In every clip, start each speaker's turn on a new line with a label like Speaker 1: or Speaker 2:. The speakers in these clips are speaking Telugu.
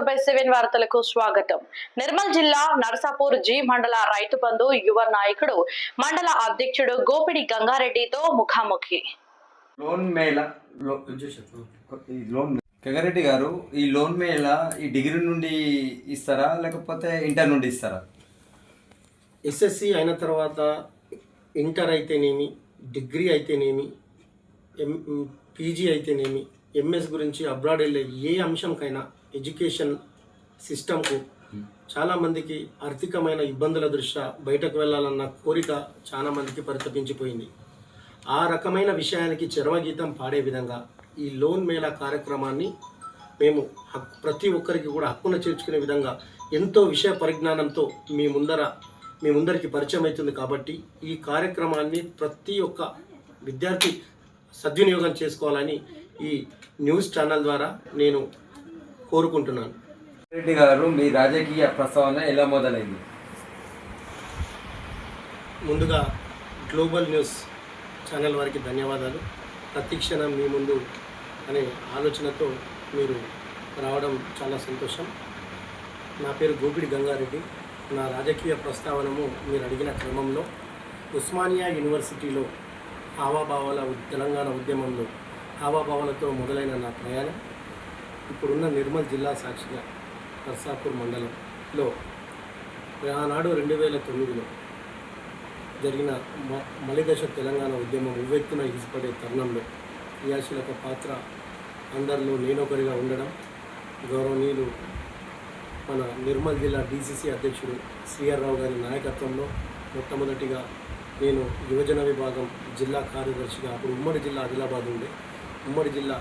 Speaker 1: ఫోర్ బై సెవెన్ వార్తలకు స్వాగతం. నిర్మల్ జిల్లా నరసాపూర్ జి మండల రైతు బంధు యువ నాయకుడు మండల అధ్యక్షుడు గోపిడి గంగారెడ్డితో ముఖాముఖి.
Speaker 2: లోన్ మేళ లో- ఈ లోన్ గంగారెడ్డి గారు ఈ లోన్ మేళ ఈ డిగ్రీ నుండి ఇస్తారా లేకపోతే ఇంటర్ నుండి ఇస్తారా?
Speaker 3: ఎస్ఎస్సి అయిన తర్వాత ఇంటర్ అయితేనేమి డిగ్రీ అయితేనేమి ఎం పీజీ అయితేనేమి ఎంఎస్ గురించి అబ్రాడ్ వెళ్ళే ఏ అంశంకైనా ఎడ్యుకేషన్ సిస్టమ్కు చాలామందికి ఆర్థికమైన ఇబ్బందుల దృష్ట్యా బయటకు వెళ్ళాలన్న కోరిక చాలా మందికి పరితపించిపోయింది. ఆ రకమైన విషయానికి చరమగీతం పాడే విధంగా ఈ లోన్ మేళా కార్యక్రమాన్ని మేము ప్రతి ఒక్కరికి కూడా హక్కున చేర్చుకునే విధంగా ఎంతో విషయ పరిజ్ఞానంతో మీ ముందర మీ ముందరికి పరిచయం అవుతుంది కాబట్టి ఈ కార్యక్రమాన్ని ప్రతి ఒక్క విద్యార్థి సద్వినియోగం చేసుకోవాలని ఈ న్యూస్ ఛానల్ ద్వారా నేను కోరుకుంటున్నాను.
Speaker 2: రెడ్డి గారు మీ రాజకీయ ప్రస్తావన ఎలా మొదలైంది?
Speaker 3: ముందుగా గ్లోబల్ న్యూస్ ఛానల్ వారికి ధన్యవాదాలు. ప్రతి క్షణం మీ ముందు అనే ఆలోచనతో మీరు రావడం చాలా సంతోషం. నా పేరు గోపిడి గంగారెడ్డి. నా రాజకీయ ప్రస్తావనము మీరు అడిగిన క్రమంలో ఉస్మానియా యూనివర్సిటీలో ఉద్- తెలంగాణ ఉద్యమంలో హావాభావాలతో మొదలైన నా ప్రయాణం ఇప్పుడున్న నిర్మల్ జిల్లా సాక్షిగా నర్సాపూర్ మండలంలో ఆనాడు రెండు వేల తొమ్మిదిలో జరిగిన మ- మలిదశ తెలంగాణ ఉద్యమం ఉవ్వెత్తున ఇసుపడే తరుణంలో క్రియాశీలక పాత్ర అందరిలో నేనొకరిగా ఉండడం గౌరవనీయులు మన నిర్మల్ జిల్లా డీసీసీ అధ్యక్షుడు సిఆర్ రావు గారి నాయకత్వంలో మొట్టమొదటిగా నేను యువజన విభాగం జిల్లా కార్యదర్శిగా అప్పుడు ఉమ్మడి జిల్లా ఆదిలాబాద్ ఉండే ఉమ్మడి జిల్లా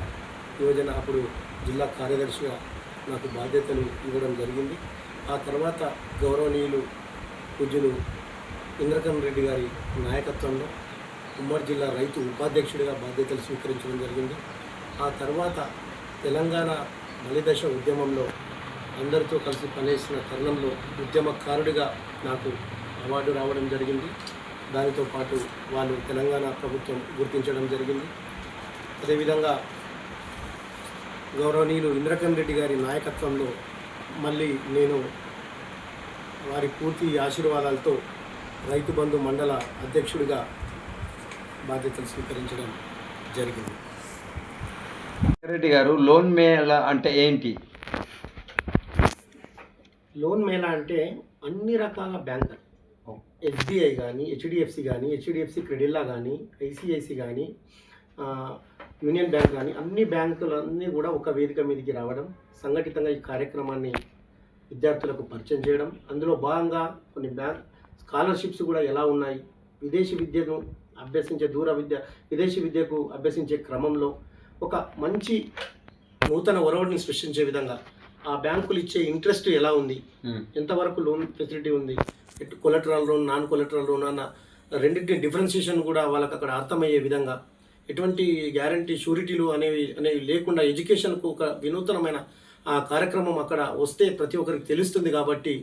Speaker 3: యువజన అప్పుడు జిల్లా కార్యదర్శిగా నాకు బాధ్యతలు ఇవ్వడం జరిగింది. ఆ తర్వాత గౌరవనీయులు పూజ్యులు ఇంద్రకరణ్ రెడ్డి గారి నాయకత్వంలో ఉమ్మడి జిల్లా రైతు ఉపాధ్యక్షుడిగా బాధ్యతలు స్వీకరించడం జరిగింది. ఆ తర్వాత తెలంగాణ బలిదశ ఉద్యమంలో అందరితో కలిసి పనిచేసిన తరుణంలో ఉద్యమకారుడిగా నాకు అవార్డు రావడం జరిగింది. దానితో పాటు వాళ్ళు తెలంగాణ ప్రభుత్వం గుర్తించడం జరిగింది. అదేవిధంగా గౌరవనీయులు ఇంద్రకరణ్ రెడ్డి గారి నాయకత్వంలో మళ్ళీ నేను వారి పూర్తి ఆశీర్వాదాలతో రైతు బంధు మండల అధ్యక్షుడిగా బాధ్యతలు స్వీకరించడం జరిగింది.
Speaker 2: గంగారెడ్డి గారు లోన్ మేళ అంటే ఏంటి?
Speaker 3: లోన్ మేళా అంటే అన్ని రకాల బ్యాంకులు. ఎస్బీఐ కానీ హెచ్డిఎఫ్సి కానీ హెచ్డిఎఫ్సి క్రెడిల్లా కానీ ఐసిఐసి కానీ యూనియన్ బ్యాంక్ కానీ అన్ని బ్యాంకులన్నీ కూడా ఒక వేదిక మీదకి రావడం సంఘటితంగా ఈ కార్యక్రమాన్ని విద్యార్థులకు పరిచయం చేయడం అందులో భాగంగా కొన్ని బ్యాంక్ స్కాలర్షిప్స్ కూడా ఎలా ఉన్నాయి విదేశీ విద్యను అభ్యసించే దూర విద్య విదేశీ విద్యకు అభ్యసించే క్రమంలో ఒక మంచి నూతన ఒరవడిని సృష్టించే విధంగా ఆ బ్యాంకులు ఇచ్చే ఇంట్రెస్ట్ ఎలా ఉంది ఎంతవరకు లోన్ ఫెసిలిటీ ఉంది collateral loan non collateral loan అన్న రెండింటి డిఫరెన్షియేషన్ కూడా వాళ్ళకి అక్కడ అర్థమయ్యే విధంగా ఎటువంటి గ్యారంటీ షూరిటీలు అనేవి అనేవి లేకుండా ఎడ్యుకేషన్కు ఒక వినూతనమైన ఆ కార్యక్రమం అక్కడ వస్తే ప్రతి ఒక్కరికి తెలుస్తుంది కాబట్టి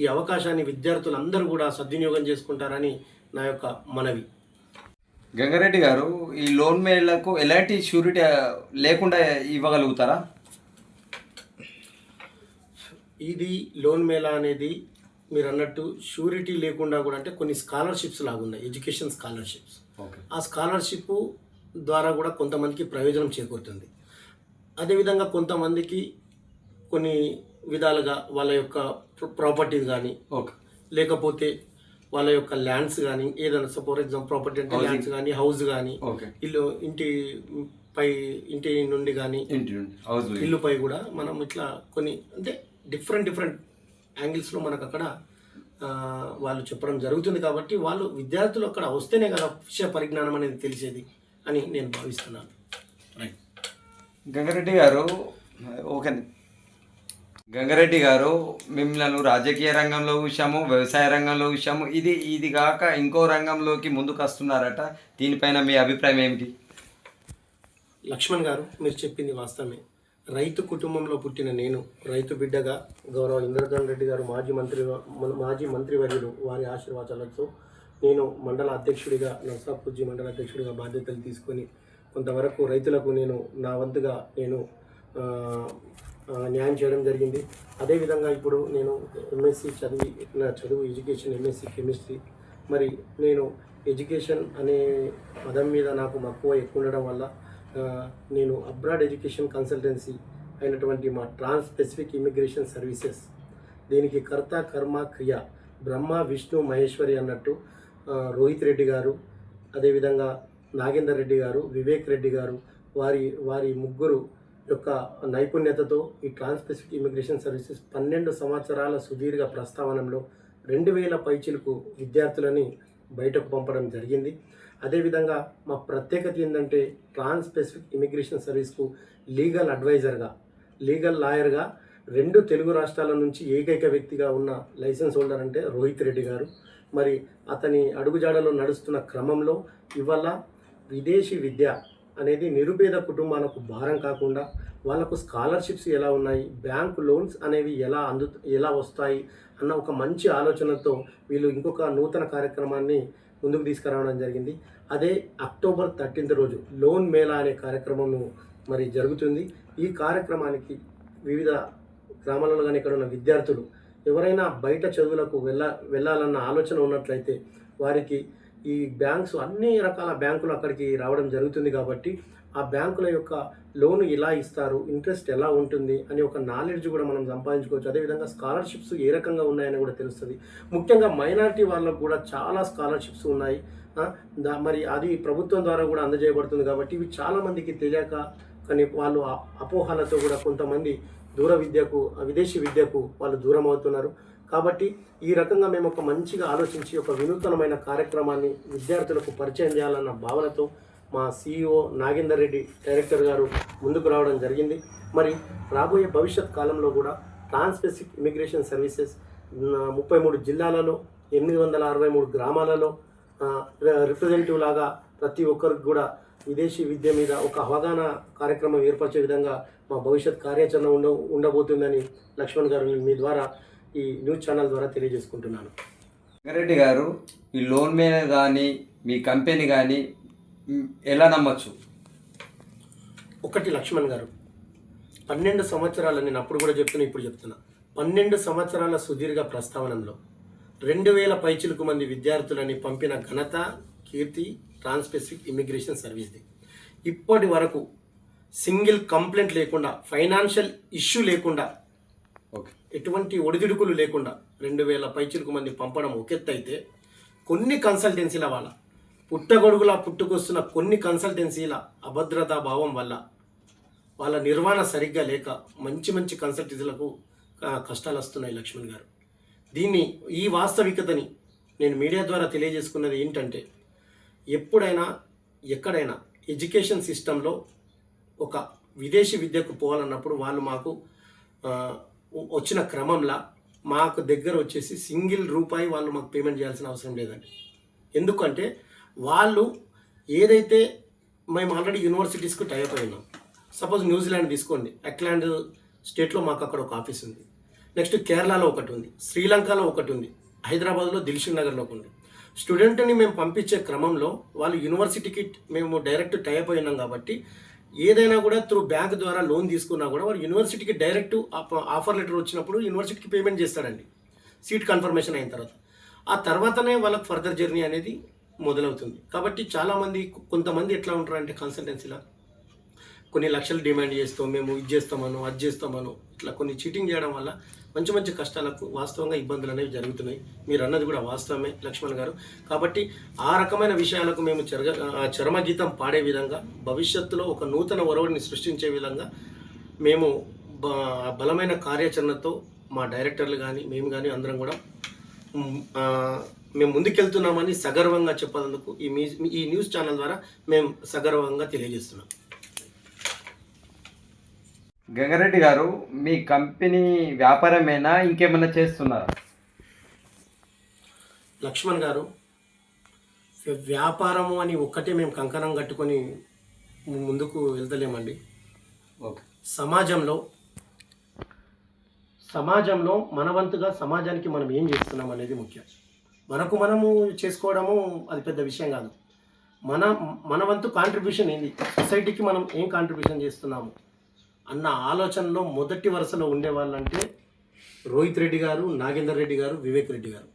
Speaker 3: ఈ అవకాశాన్ని విద్యార్థులు అందరూ కూడా సద్వినియోగం చేసుకుంటారని నా యొక్క మనవి.
Speaker 2: గంగారెడ్డి గారు ఈ లోన్ మేళకు ఎలాంటి షూరిటీ లేకుండా ఇవ్వగలుగుతారా?
Speaker 3: ఇది లోన్ మేళా అనేది మీరు అన్నట్టు షూరిటీ లేకుండా కూడా అంటే కొన్ని స్కాలర్షిప్స్ లాగా ఉన్నాయి ఎడ్యుకేషన్ స్కాలర్షిప్స్. ఆ స్కాలర్షిప్ ద్వారా కూడా కొంతమందికి ప్రయోజనం చేకూరుతుంది. అదేవిధంగా కొంతమందికి కొన్ని విధాలుగా వాళ్ళ యొక్క ప్రాపర్టీస్ కానీ లేకపోతే వాళ్ళ యొక్క ల్యాండ్స్ కానీ ఏదైనా ఫర్ ఎగ్జాంపుల్ ప్రాపర్టీ అంటే. ల్యాండ్స్ కానీ హౌస్ కానీ ఇల్లు ఇంటి పై ఇంటి నుండి కానీ
Speaker 2: హౌస్
Speaker 3: ఇల్లుపై కూడా మనం ఇట్లా కొన్ని అంటే డిఫరెంట్ డిఫరెంట్ యాంగిల్స్లో మనకు అక్కడ వాళ్ళు చెప్పడం జరుగుతుంది కాబట్టి వాళ్ళు విద్యార్థులు అక్కడ వస్తేనే కదా విషయ పరిజ్ఞానం అనేది తెలిసేది. అని నేను భావిస్తున్నాను. రైట్
Speaker 2: గంగారెడ్డి గారు ఓకే గంగారెడ్డి గారు మిమ్మల్ని రాజకీయ రంగంలో చూసాము వ్యవసాయ రంగంలో చూసాము ఇది ఇది కాక ఇంకో రంగంలోకి ముందుకు వస్తున్నారట. దీనిపైన మీ అభిప్రాయం ఏమిటి?
Speaker 3: లక్ష్మణ్ గారు మీరు చెప్పింది వాస్తవమే. రైతు కుటుంబంలో పుట్టిన నేను రైతు బిడ్డగా గౌరవ ఇంద్రధన్ రెడ్డి గారు మాజీ మంత్రి మాజీ మంత్రివర్యులు వారి ఆశీర్వాదాలతో నేను మండల అధ్యక్షుడిగా నర్సాపూర్జీ మండల అధ్యక్షుడిగా బాధ్యతలు తీసుకొని కొంతవరకు రైతులకు నేను నా వంతుగా నేను న్యాయం చేయడం జరిగింది. అదేవిధంగా ఇప్పుడు నేను ఎంఎస్సి చదివి నా చదువు ఎడ్యుకేషన్ ఎంఎస్సి కెమిస్ట్రీ. మరి నేను ఎడ్యుకేషన్ అనే పదం మీద నాకు మక్కువ ఎక్కువ ఉండడం వల్ల నేను అబ్రాడ్ ఎడ్యుకేషన్ కన్సల్టెన్సీ అయినటువంటి మా ట్రాన్స్ స్పెసిఫిక్ ఇమిగ్రేషన్ సర్వీసెస్. దీనికి కర్త కర్మ క్రియ బ్రహ్మ విష్ణు మహేశ్వరి అన్నట్టు రోహిత్ రెడ్డి గారు అదేవిధంగా నాగేందర్ రెడ్డి గారు వివేక్ రెడ్డి గారు వారి వారి ముగ్గురు యొక్క నైపుణ్యతతో ఈ ట్రాన్స్పెసిఫిక్ ఇమిగ్రేషన్ సర్వీసెస్ పన్నెండు సంవత్సరాల సుదీర్ఘ ప్రస్తావనలో రెండు వేల పైచిలకు విద్యార్థులని బయటకు పంపడం జరిగింది. అదేవిధంగా మా ప్రత్యేకత ఏంటంటే ట్రాన్స్పెసిఫిక్ ఇమిగ్రేషన్ సర్వీస్కు లీగల్ అడ్వైజర్గా లీగల్ లాయర్గా రెండు తెలుగు రాష్ట్రాల నుంచి ఏకైక వ్యక్తిగా ఉన్న లైసెన్స్ హోల్డర్ అంటే రోహిత్ రెడ్డి గారు. మరి అతని అడుగుజాడలో నడుస్తున్న క్రమంలో ఇవాళ విదేశీ విద్య అనేది నిరుపేద కుటుంబాలకు భారం కాకుండా వాళ్ళకు స్కాలర్షిప్స్ ఎలా ఉన్నాయి బ్యాంక్ లోన్స్ అనేవి ఎలా అందు ఎలా వస్తాయి అన్న ఒక మంచి ఆలోచనతో వీళ్ళు ఇంకొక నూతన కార్యక్రమాన్ని ముందుకు తీసుకురావడం జరిగింది. అదే అక్టోబర్ థర్టీన్త్ రోజు లోన్ మేళా అనే కార్యక్రమము మరి జరుగుతుంది. ఈ కార్యక్రమానికి వివిధ గ్రామాలలో కానీ ఇక్కడ ఉన్న విద్యార్థులు ఎవరైనా బయట చదువులకు వెళ్ళ వెళ్ళాలన్న ఆలోచన ఉన్నట్లయితే వారికి ఈ బ్యాంక్స్ అన్ని రకాల బ్యాంకులు అక్కడికి రావడం జరుగుతుంది కాబట్టి ఆ బ్యాంకుల యొక్క లోన్ ఎలా ఇస్తారు ఇంట్రెస్ట్ ఎలా ఉంటుంది అని ఒక నాలెడ్జ్ కూడా మనం సంపాదించుకోవచ్చు. అదేవిధంగా స్కాలర్షిప్స్ ఏ రకంగా ఉన్నాయని కూడా తెలుస్తుంది. ముఖ్యంగా మైనారిటీ వాళ్ళకు కూడా చాలా స్కాలర్షిప్స్ ఉన్నాయి. దా- మరి అది ప్రభుత్వం ద్వారా కూడా అందజేయబడుతుంది కాబట్టి ఇవి చాలామందికి తెలియక కానీ వాళ్ళు అపోహలతో కూడా కొంతమంది దూర విద్యకు ఆ విదేశీ విద్యకు వాళ్ళు దూరం అవుతున్నారు. కాబట్టి ఈ రకంగా మేము ఒక మంచిగా ఆలోచించి ఒక వినూతనమైన కార్యక్రమాన్ని విద్యార్థులకు పరిచయం చేయాలన్న భావనతో మా సిఇఓ నాగేందర్ రెడ్డి డైరెక్టర్ గారు ముందుకు రావడం జరిగింది. మరి రాబోయే భవిష్యత్ కాలంలో కూడా ట్రాన్స్పెసిఫిక్ ఇమిగ్రేషన్ సర్వీసెస్ ముప్పై మూడు జిల్లాలలో ఎనిమిది వందల అరవై మూడు గ్రామాలలో రిప్రజెంటివ్ లాగా ప్రతి ఒక్కరికి కూడా విదేశీ విద్య మీద ఒక అవగాహన కార్యక్రమం ఏర్పరిచే విధంగా మా భవిష్యత్ కార్యాచరణ ఉండ ఉండబోతుందని లక్ష్మణ్ గారు మీ ద్వారా ఈ న్యూస్ ఛానల్ ద్వారా తెలియజేసుకుంటున్నాను.
Speaker 2: రంగారెడ్డి గారు ఈ లోన్ మీద కానీ మీ కంపెనీ కానీ ఎలా నమ్మచ్చు?
Speaker 3: ఒకటి లక్ష్మణ్ గారు పన్నెండు సంవత్సరాలు నేను అప్పుడు కూడా చెప్తున్నా ఇప్పుడు చెప్తున్నా. పన్నెండు సంవత్సరాల సుదీర్ఘ ప్రస్తావనలో రెండు వేల పైచిలకు మంది విద్యార్థులని పంపిన ఘనత కీర్తి ట్రాన్స్పెసిఫిక్ ఇమిగ్రేషన్ సర్వీస్ది ఇప్పటి వరకు సింగిల్ కంప్లైంట్ లేకుండా ఫైనాన్షియల్ ఇష్యూ లేకుండా ఎటువంటి ఒడిదుడుకులు లేకుండా రెండు వేల పైచిలకు మంది పంపడం ఒక ఎత్తు అయితే కొన్ని కన్సల్టెన్సీల వల్ల పుట్టగొడుగులా పుట్టుకొస్తున్న కొన్ని కన్సల్టెన్సీల అభద్రతా భావం వల్ల వాళ్ళ నిర్వహణ సరిగ్గా లేక మంచి మంచి కన్సల్టెన్సీలకు కష్టాలు వస్తున్నాయి లక్ష్మణ్ గారు. దీన్ని ఈ వాస్తవికతని నేను మీడియా ద్వారా తెలియజేసుకున్నది ఏంటంటే ఎప్పుడైనా ఎక్కడైనా ఎడ్యుకేషన్ సిస్టంలో ఒక విదేశీ విద్యకు పోవాలన్నప్పుడు వాళ్ళు మాకు వచ్చిన క్రమంలో మాకు దగ్గర వచ్చేసి సింగిల్ రూపాయి వాళ్ళు మాకు పేమెంట్ చేయాల్సిన అవసరం లేదండి. ఎందుకంటే వాళ్ళు ఏదైతే మేము ఆల్రెడీ యూనివర్సిటీస్కి టైప్ అయినాం. సపోజ్ న్యూజిలాండ్ తీసుకోండి. అక్లాండ్ స్టేట్లో మాకు అక్కడ ఒక ఆఫీస్ ఉంది. నెక్స్ట్ కేరళలో ఒకటి ఉంది. శ్రీలంకలో ఒకటి ఉంది. హైదరాబాద్లో దిల్షుక్ నగర్లో ఒకటి ఉంది. స్టూడెంట్ని మేము పంపించే క్రమంలో వాళ్ళు యూనివర్సిటీకి మేము డైరెక్ట్ టైప్ అయినాం కాబట్టి ఏదైనా కూడా త్రూ బ్యాంక్ ద్వారా లోన్ తీసుకున్నా కూడా వాళ్ళు యూనివర్సిటీకి డైరెక్ట్ ఆఫర్ లెటర్ వచ్చినప్పుడు యూనివర్సిటీకి పేమెంట్ చేస్తాడండి సీట్ కన్ఫర్మేషన్ అయిన తర్వాత. ఆ తర్వాతనే వాళ్ళకి ఫర్దర్ జర్నీ అనేది మొదలవుతుంది. కాబట్టి చాలామంది కొంతమంది ఎట్లా ఉంటారంటే కన్సల్టెన్సీలో? కొన్ని లక్షలు డిమాండ్ చేస్తాం మేము ఇది చేస్తామను అది చేస్తామను ఇట్లా కొన్ని చీటింగ్ చేయడం వల్ల మంచి మంచి కష్టాలకు వాస్తవంగా ఇబ్బందులు అనేవి జరుగుతున్నాయి. మీరు అన్నది కూడా వాస్తవమే లక్ష్మణ్ గారు. కాబట్టి ఆ రకమైన విషయాలకు మేము చరగ చరమగీతం పాడే విధంగా భవిష్యత్తులో ఒక నూతన ఒరవడిని సృష్టించే విధంగా మేము బలమైన కార్యాచరణతో మా డైరెక్టర్లు కానీ మేము కానీ అందరం కూడా మేము ముందుకెళ్తున్నామని సగర్వంగా చెప్పేందుకు ఈ మీ ఈ న్యూస్ ఛానల్ ద్వారా మేము సగర్వంగా తెలియజేస్తున్నాం.
Speaker 2: గంగారెడ్డి గారు మీ కంపెనీ వ్యాపారమేనా? ఇంకేమైనా చేస్తున్నారా?
Speaker 3: లక్ష్మణ్ గారు వ్య- వ్యాపారము అని ఒక్కటే మేము కంకణం కట్టుకొని ముందుకు వెళ్తలేమండి.
Speaker 2: ఓకే.
Speaker 3: సమాజంలో సమాజంలో మన వంతుగా సమాజానికి మనం ఏం చేస్తున్నాం అనేది ముఖ్యం. మనకు మనము చేసుకోవడము అది పెద్ద విషయం కాదు. మన మన వంతు కాంట్రిబ్యూషన్ ఏంది? సొసైటీకి మనం ఏం కాంట్రిబ్యూషన్ చేస్తున్నాము? అన్న ఆలోచనలో మొదటి వరుసలో ఉండే వాళ్ళంటే రోహిత్ రెడ్డి గారు నాగేందర్ రెడ్డి గారు వివేక్ రెడ్డి గారు.